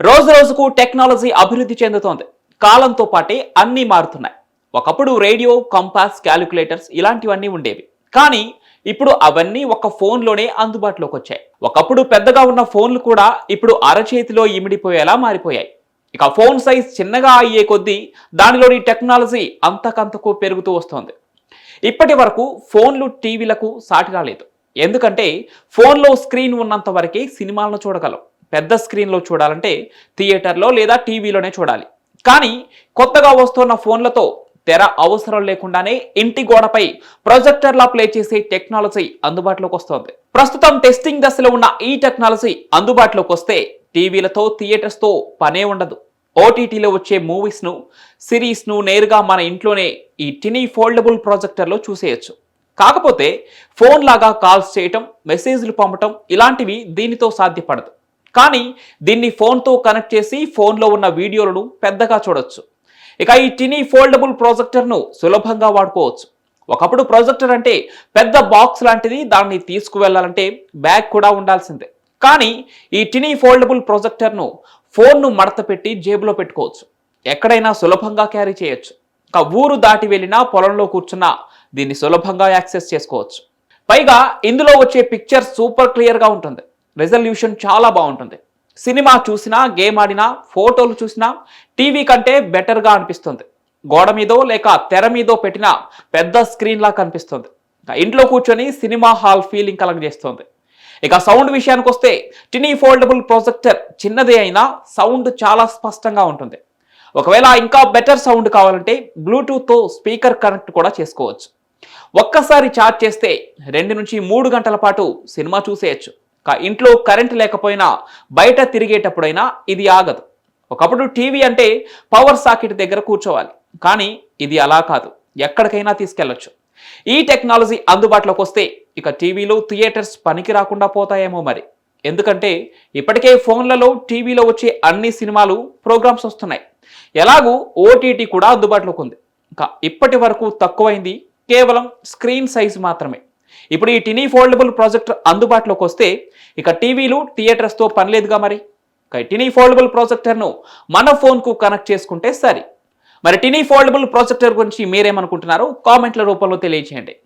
రోజు రోజుకు టెక్నాలజీ అభివృద్ధి చెందుతోంది. కాలంతో పాటే అన్నీ మారుతున్నాయి. ఒకప్పుడు రేడియో కంపాస్ క్యాలిక్యులేటర్స్ ఇలాంటివన్నీ ఉండేవి. కానీ ఇప్పుడు అవన్నీ ఒక ఫోన్లోనే అందుబాటులోకి వచ్చాయి. ఒకప్పుడు పెద్దగా ఉన్న ఫోన్లు కూడా ఇప్పుడు అరచేతిలో ఇమిడిపోయేలా మారిపోయాయి. ఇక ఫోన్ సైజ్ చిన్నగా అయ్యే కొద్దీ దానిలోని టెక్నాలజీ అంతకంతకు పెరుగుతూ వస్తోంది. ఇప్పటి వరకు ఫోన్లు టీవీలకు సాటి రాలేదు ఎందుకంటే ఫోన్లో స్క్రీన్ ఉన్నంత వరకే సినిమాలను చూడగలం. పెద్ద స్క్రీన్లో చూడాలంటే థియేటర్లో లేదా టీవీలోనే చూడాలి. కానీ కొత్తగా వస్తున్న ఫోన్లతో తెర అవసరం లేకుండానే ఇంటి గోడపై ప్రొజెక్టర్లా ప్లే చేసే టెక్నాలజీ అందుబాటులోకి వస్తోంది. ప్రస్తుతం టెస్టింగ్ దశలో ఉన్న ఈ టెక్నాలజీ అందుబాటులోకి వస్తే టీవీలతో థియేటర్స్తో పనే ఉండదు. ఓటీటీలో వచ్చే మూవీస్ను సిరీస్ను నేరుగా మన ఇంట్లోనే ఈ టినీ ఫోల్డబుల్ ప్రాజెక్టర్లో చూసేయచ్చు. కాకపోతే ఫోన్ లాగా కాల్స్ చేయటం మెసేజ్లు పంపటం ఇలాంటివి దీనితో సాధ్యపడదు. కానీ దీన్ని ఫోన్తో కనెక్ట్ చేసి ఫోన్లో ఉన్న వీడియోలను పెద్దగా చూడొచ్చు. ఇక ఈ టినీ ఫోల్డబుల్ ప్రాజెక్టర్ను సులభంగా వాడుకోవచ్చు. ఒకప్పుడు ప్రాజెక్టర్ అంటే పెద్ద బాక్స్ లాంటిది దాన్ని తీసుకువెళ్ళాలంటే బ్యాగ్ కూడా ఉండాల్సిందే. కానీ ఈ టినీ ఫోల్డబుల్ ప్రాజెక్టర్ను ఫోన్ను మడత పెట్టి జేబులో పెట్టుకోవచ్చు. ఎక్కడైనా సులభంగా క్యారీ చేయొచ్చు. ఇక ఊరు దాటి వెళ్ళినా పొలంలో కూర్చున్నా దీన్ని సులభంగా యాక్సెస్ చేసుకోవచ్చు. పైగా ఇందులో వచ్చే పిక్చర్ సూపర్ క్లియర్గా ఉంటుంది. రెజల్యూషన్ చాలా బాగుంటుంది. సినిమా చూసినా గేమ్ ఆడినా ఫోటోలు చూసినా టీవీ కంటే బెటర్గా అనిపిస్తుంది. గోడ మీదో లేక తెర మీదో పెట్టిన పెద్ద స్క్రీన్లా కనిపిస్తుంది. ఇంట్లో కూర్చొని సినిమా హాల్ ఫీలింగ్ కలగజేస్తుంది. ఇక సౌండ్ విషయానికి వస్తే టినీ ఫోల్డబుల్ ప్రొజెక్టర్ చిన్నదే అయినా సౌండ్ చాలా స్పష్టంగా ఉంటుంది. ఒకవేళ ఇంకా బెటర్ సౌండ్ కావాలంటే బ్లూటూత్తో స్పీకర్ కనెక్ట్ కూడా చేసుకోవచ్చు. ఒక్కసారి ఛార్జ్ చేస్తే రెండు నుంచి మూడు గంటల పాటు సినిమా చూసేయచ్చు. ఇంట్లో కరెంట్ లేకపోయినా బయట తిరిగేటప్పుడైనా ఇది ఆగదు. ఒకప్పుడు టీవీ అంటే పవర్ సాకెట్ దగ్గర కూర్చోవాలి. కానీ ఇది అలా కాదు. ఎక్కడికైనా తీసుకెళ్ళొచ్చు ఈ టెక్నాలజీ అందుబాటులోకి వస్తే ఇక టీవీలు థియేటర్స్ పనికి రాకుండా పోతాయేమో మరి. ఎందుకంటే ఇప్పటికే ఫోన్లలో టీవీలో వచ్చే అన్ని సినిమాలు ప్రోగ్రామ్స్ వస్తున్నాయి. ఎలాగూ ఓటీటీ కూడా అందుబాటులోకి ఉంది. ఇంకా ఇప్పటి వరకు తక్కువైంది కేవలం స్క్రీన్ సైజ్ మాత్రమే. ఇప్పుడు ఈ టినీ ఫోల్డబుల్ ప్రాజెక్టర్ అందుబాటులోకి వస్తే ఇక టీవీలు థియేటర్స్తో పనిలేదుగా మరి. ఇక టినీ ఫోల్డబుల్ ప్రాజెక్టర్ను మన ఫోన్కు కనెక్ట్ చేసుకుంటే సరి. మరి టినీ ఫోల్డబుల్ ప్రాజెక్టర్ గురించి మీరేమనుకుంటున్నారో కామెంట్ల రూపంలో తెలియజేయండి